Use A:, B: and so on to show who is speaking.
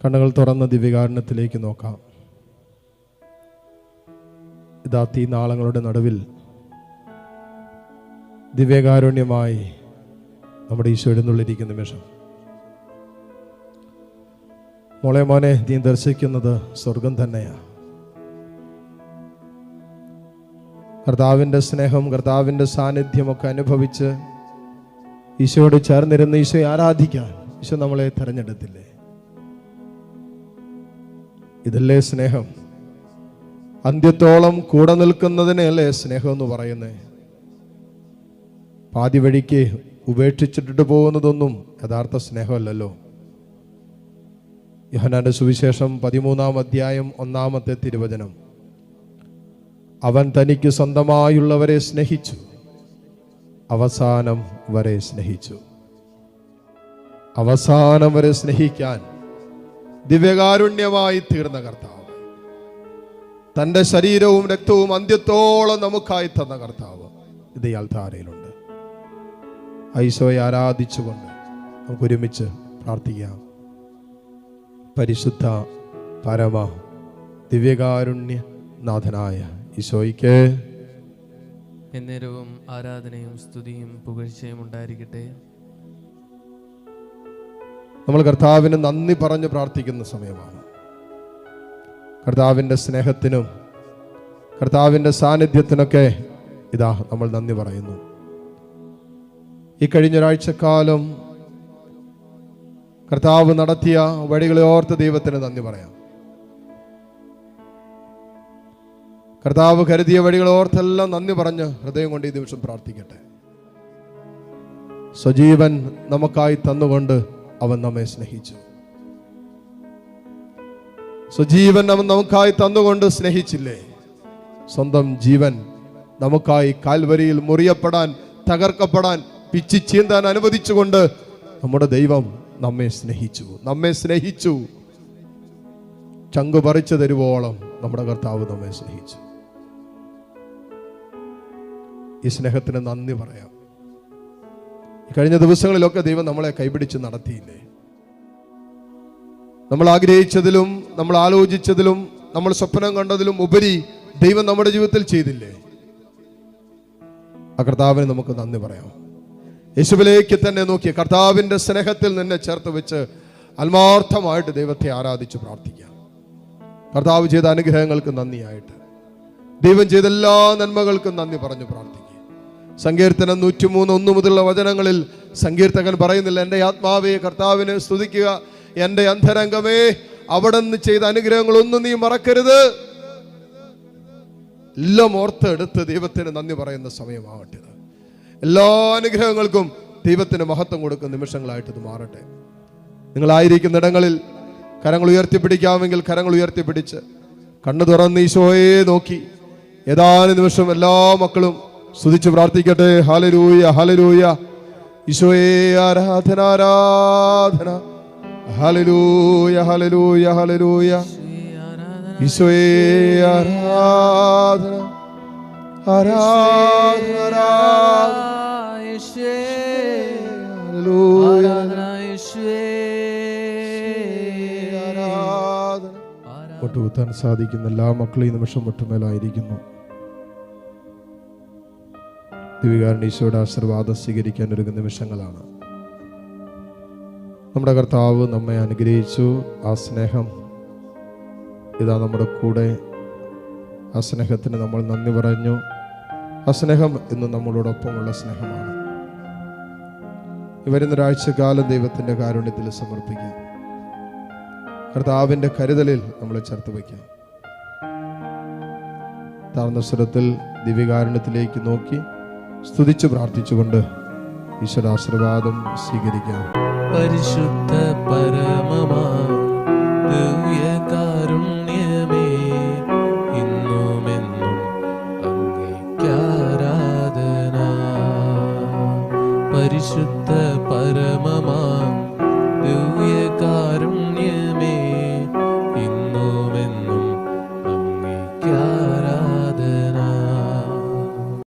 A: കണ്ണുകൾ തുറന്ന ദിവ്യകാരണത്തിലേക്ക് നോക്കാം. ഇതാ തീ നാളങ്ങളുടെ നടുവിൽ ദിവ്യകാരുണ്യമായി നമ്മുടെ ഈശോ എഴുന്നള്ളിരിക്കുന്ന നിമിഷം മോളെ മോനെ നീ ദർശിക്കുന്നത് സ്വർഗം തന്നെയാ. കർത്താവിന്റെ സ്നേഹം കർത്താവിന്റെ സാന്നിധ്യമൊക്കെ അനുഭവിച്ച് ഈശോയോട് ചേർന്നിരുന്ന് ഈശോയെ ആരാധിക്കാൻ ഈശോ നമ്മളെ തെരഞ്ഞെടുത്തില്ലേ? ഇതല്ലേ സ്നേഹം? അന്ത്യത്തോളം കൂടെ നിൽക്കുന്നതിനല്ലേ സ്നേഹം എന്ന് പറയുന്നേ? പാതി വഴിക്ക് ഉപേക്ഷിച്ചിട്ട് പോകുന്നതൊന്നും യഥാർത്ഥ സ്നേഹമല്ലല്ലോ. യോഹനാന്റെ സുവിശേഷം പതിമൂന്നാം അധ്യായം ഒന്നാമത്തെ തിരുവചനം. അവൻ തനിക്ക് സ്വന്തമായുള്ളവരെ സ്നേഹിച്ചു. അവസാനം വരെ സ്നേഹിച്ചു. അവസാനം വരെ സ്നേഹിക്കാൻ ദിവ്യകാരുണ്യമായി തീർന്ന കർത്താവ്. തന്റെ ശരീരവും രക്തവും അന്ത്യത്തോളം നമുക്കായി തന്ന കർത്താവ് ഇത് ഇയാൾ ധാരയിലുണ്ട്. ഐശോയെ ആരാധിച്ചുകൊണ്ട് നമുക്ക് ഒരുമിച്ച് പ്രാർത്ഥിക്കാം. പരിശുദ്ധ പരമ ദിവ്യകാരുണ്യ നാഥനായ ഈശോയ്ക്ക്
B: എന്നേരവും ആരാധനയും സ്തുതിയും പുകഴ്ചയും ഉണ്ടായിരിക്കട്ടെ.
A: നമ്മൾ കർത്താവിന് നന്ദി പറഞ്ഞ് പ്രാർത്ഥിക്കുന്ന സമയമാണ്. കർത്താവിന്റെ സ്നേഹത്തിനും കർത്താവിന്റെ സാന്നിധ്യത്തിനൊക്കെ ഇതാ നമ്മൾ നന്ദി പറയുന്നു. ഈ കഴിഞ്ഞൊരാഴ്ചക്കാലം കർത്താവ് നടത്തിയ വഴികളെ ഓർത്ത് ദൈവത്തിന് നന്ദി പറയാം. കർത്താവ് കരുതിയ വഴികളെ ഓർത്തെല്ലാം നന്ദി പറഞ്ഞ് ഹൃദയം കൊണ്ട് ഈ ദിവസം പ്രാർത്ഥിക്കട്ടെ. സജീവൻ നമുക്കായി തന്നുകൊണ്ട് അവൻ നമ്മെ സ്നേഹിച്ചു. സ്വജീവൻ അവൻ നമുക്കായി തന്നുകൊണ്ട് സ്നേഹിച്ചില്ലേ? സ്വന്തം ജീവൻ നമുക്കായി കാൽവരിയിൽ മുറിയപ്പെടാൻ തകർക്കപ്പെടാൻ പിച്ചി ചീന്താൻ അനുവദിച്ചുകൊണ്ട് നമ്മുടെ ദൈവം നമ്മെ സ്നേഹിച്ചു. നമ്മെ സ്നേഹിച്ചു. ചങ്കു പറിച്ചു തരുവോളം നമ്മുടെ കർത്താവ് നമ്മെ സ്നേഹിച്ചു. ഈ സ്നേഹത്തിന് നന്ദി പറയാം. കഴിഞ്ഞ ദിവസങ്ങളിലൊക്കെ ദൈവം നമ്മളെ കൈപിടിച്ച് നടത്തിയില്ലേ? നമ്മൾ ആഗ്രഹിച്ചതിലും നമ്മൾ ആലോചിച്ചതിലും നമ്മൾ സ്വപ്നം കണ്ടതിലും ഉപരി ദൈവം നമ്മുടെ ജീവിതത്തിൽ ചെയ്തില്ലേ? ആ കർത്താവിന് നമുക്ക് നന്ദി പറയാം. യേശുവിലേക്ക് തന്നെ നോക്കി കർത്താവിന്റെ സ്നേഹത്തിൽ നിന്നെ ചേർത്ത് വെച്ച് ആത്മാർത്ഥമായിട്ട് ദൈവത്തെ ആരാധിച്ച് പ്രാർത്ഥിക്കാം. കർത്താവ് ചെയ്ത അനുഗ്രഹങ്ങൾക്ക് നന്ദിയായിട്ട്. ദൈവം ചെയ്ത എല്ലാ നന്മകൾക്കും നന്ദി പറഞ്ഞു പ്രാർത്ഥിക്കുക സങ്കീർത്തനം നൂറ്റിമൂന്ന് ഒന്ന് മുതലുള്ള വചനങ്ങളിൽ സങ്കീർത്തകൻ പറയുന്നില്ല എന്റെ ആത്മാവെ കർത്താവിനെ സ്തുതിക്കുക. എന്റെ അന്ധരംഗമേ അവിടെ നിന്ന് ചെയ്ത അനുഗ്രഹങ്ങളൊന്നും നീ മറക്കരുത്. എല്ലാം ഓർത്തെടുത്ത് ദൈവത്തിന് നന്ദി പറയുന്ന സമയമാവട്ടെ എല്ലാ അനുഗ്രഹങ്ങൾക്കും ദൈവത്തിന് മഹത്വം കൊടുക്കുന്ന നിമിഷങ്ങളായിട്ട് ഇത് മാറട്ടെ. നിങ്ങളായിരിക്കുന്ന ഇടങ്ങളിൽ കരങ്ങൾ ഉയർത്തിപ്പിടിക്കാമെങ്കിൽ കരങ്ങൾ ഉയർത്തിപ്പിടിച്ച് കണ്ണു തുറന്ന് ഈശോയെ നോക്കി. ഏതാനും നിമിഷം എല്ലാ മക്കളും സ്തുതിച്ച് പ്രാർത്ഥിക്കട്ടെ. ഹാലലൂയ ഹാലലൂയ ഈശോയെ ആരാധന ആരാധന ഹാലലൂയ ഹാലലൂയ ഹാലലൂയ ഈശോയെ ആരാധന. ആരാധന ആരാധന. മുട്ടുകുത്താൻ സാധിക്കുന്ന എല്ലാ മക്കളും ഈ നിമിഷം മുട്ടുമേലായിരിക്കുന്നു ദിവികാരൻ ആശീർവാദം സ്വീകരിക്കാൻ ഒരുങ്ങുന്ന നിമിഷങ്ങളാണ്. നമ്മുടെ കർത്താവ് നമ്മെ അനുഗ്രഹിച്ചു. ആ സ്നേഹം ഇതാ നമ്മുടെ കൂടെ. ആ സ്നേഹത്തിന് നമ്മൾ നന്ദി പറഞ്ഞു. ആ സ്നേഹം ഇന്ന് നമ്മളോടൊപ്പമുള്ള സ്നേഹമാണ്. വരുന്ന വരുന്നൊരാഴ്ച കാലം ദൈവത്തിന്റെ കാരുണ്യത്തിൽ സമർപ്പിക്കാം. കർത്താവിന്റെ കരുതലിൽ നമ്മൾ ചേർത്ത് വയ്ക്കാം. താഴ്ന്ന സ്വരത്തിൽ ദിവ്യകാരുണ്യത്തിലേക്ക് നോക്കി. സ്തുതിച്ച് പ്രാർത്ഥിച്ചുകൊണ്ട് ഈശ്വരാശീർവാദം സ്വീകരിക്കാം.
B: പരിശുദ്ധ പരമമാ